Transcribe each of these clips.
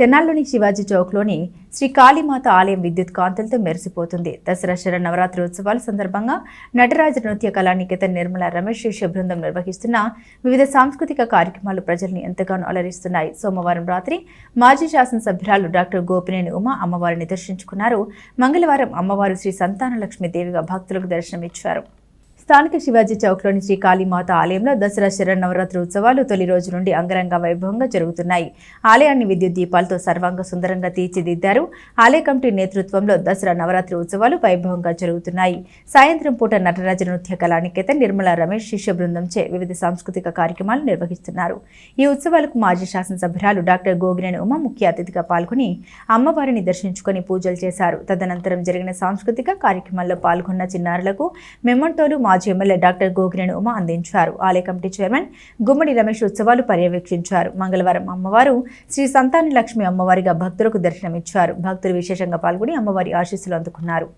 తెనాల్లోని శివాజీ చౌక్లోని శ్రీ కాళీమాత ఆలయం విద్యుత్ కాంతులతో మెరిసిపోతుంది. దసరా శర నవరాత్రి ఉత్సవాల సందర్భంగా నటరాజ నృత్య కళానికేతన్ నిర్మల రమేష్ శిష్య బృందం నిర్వహిస్తున్న వివిధ సాంస్కృతిక కార్యక్రమాలు ప్రజల్ని ఎంతగానో అలరిస్తున్నాయి. సోమవారం రాత్రి మాజీ శాసనసభ్యురాలు డాక్టర్ గోపినేని ఉమా అమ్మవారిని దర్శించుకున్నారు. మంగళవారం అమ్మవారు శ్రీ సంతానలక్ష్మి దేవిగా భక్తులకు దర్శనమిచ్చారు. స్థానిక శివాజీ చౌక్లోని శ్రీ కాళీమాత ఆలయంలో దసరా శరన్నవరాత్రి ఉత్సవాలు తొలి రోజు నుండి అంగరంగ వైభవంగా జరుగుతున్నాయి. ఆలయాన్ని విద్యుత్ దీపాలతో సర్వాంగ సుందరంగా తీర్చిదిద్దారు. ఆలయ కమిటీ నేతృత్వంలో దసరా నవరాత్రి ఉత్సవాలు వైభవంగా జరుగుతున్నాయి. సాయంత్రం పూట నటరాజ నృత్య కళానికేతన్ నిర్మల రమేష్ శిష్య బృందంచే వివిధ సాంస్కృతిక కార్యక్రమాలు నిర్వహిస్తున్నారు. ఈ ఉత్సవాలకు మాజీ శాసనసభ్యురాలు డాక్టర్ గోగినేని ఉమ ముఖ్య అతిథిగా పాల్గొని అమ్మవారిని దర్శించుకొని పూజలు చేశారు. తదనంతరం జరిగిన సాంస్కృతిక కార్యక్రమాల్లో పాల్గొన్న చిన్నారులకు మెమంటోలు మాజీ ఎమ్మెల్యే డాక్టర్ గోగినేని ఉమ అందించారు. ఆలయ కమిటీ చైర్మన్ గుమ్మడి రమేష్ ఉత్సవాలు పర్యవేక్షించారు. మంగళవారం అమ్మవారు శ్రీ సంతాన లక్ష్మి అమ్మవారిగా భక్తులకు దర్శనమిచ్చారు. భక్తులు విశేషంగా పాల్గొని అమ్మవారి ఆశీస్సులు అందుకున్నారు.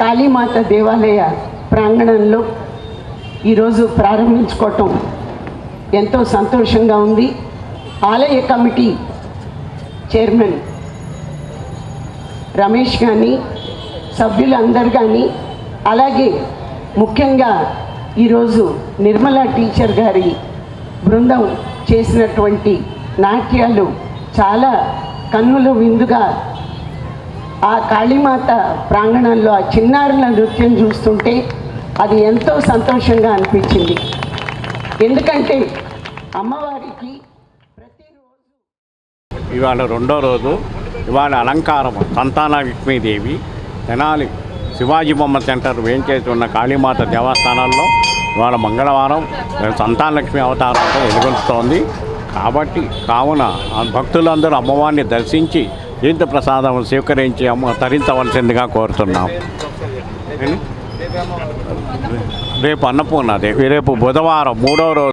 కాళీమాత దేవాలయ ప్రాంగణంలో ఈరోజు ప్రారంభించుకోవటం ఎంతో సంతోషంగా ఉంది. ఆలయ కమిటీ చైర్మన్ రమేష్ కానీ సభ్యులందరూ కానీ అలాగే ముఖ్యంగా ఈరోజు నిర్మలా టీచర్ గారి బృందం చేసినటువంటి నాట్యాలు చాలా కన్నుల విందుగా ఆ కాళీమాత ప్రాంగణంలో ఆ చిన్నారుల నృత్యం చూస్తుంటే అది ఎంతో సంతోషంగా అనిపించింది. ఎందుకంటే అమ్మవారికి ప్రతిరోజు ఇవాళ రెండో రోజు ఇవాళ అలంకారం సంతాన విక్మీదేవి తెనాలి శివాజీ బొమ్మ సెంటర్ వేయించేసి ఉన్న కాళీమాత దేవస్థానాల్లో ఇవాళ మంగళవారం సంతానలక్ష్మి అవతారంతో వెలుగొలుస్తోంది కాబట్టి కావున ఆ భక్తులందరూ అమ్మవారిని దర్శించి తీర్థ ప్రసాదం స్వీకరించి అమ్మ తరించవలసిందిగా కోరుతున్నాం. రేపు అన్నపూర్ణాదేవి రేపు బుధవారం మూడో రోజు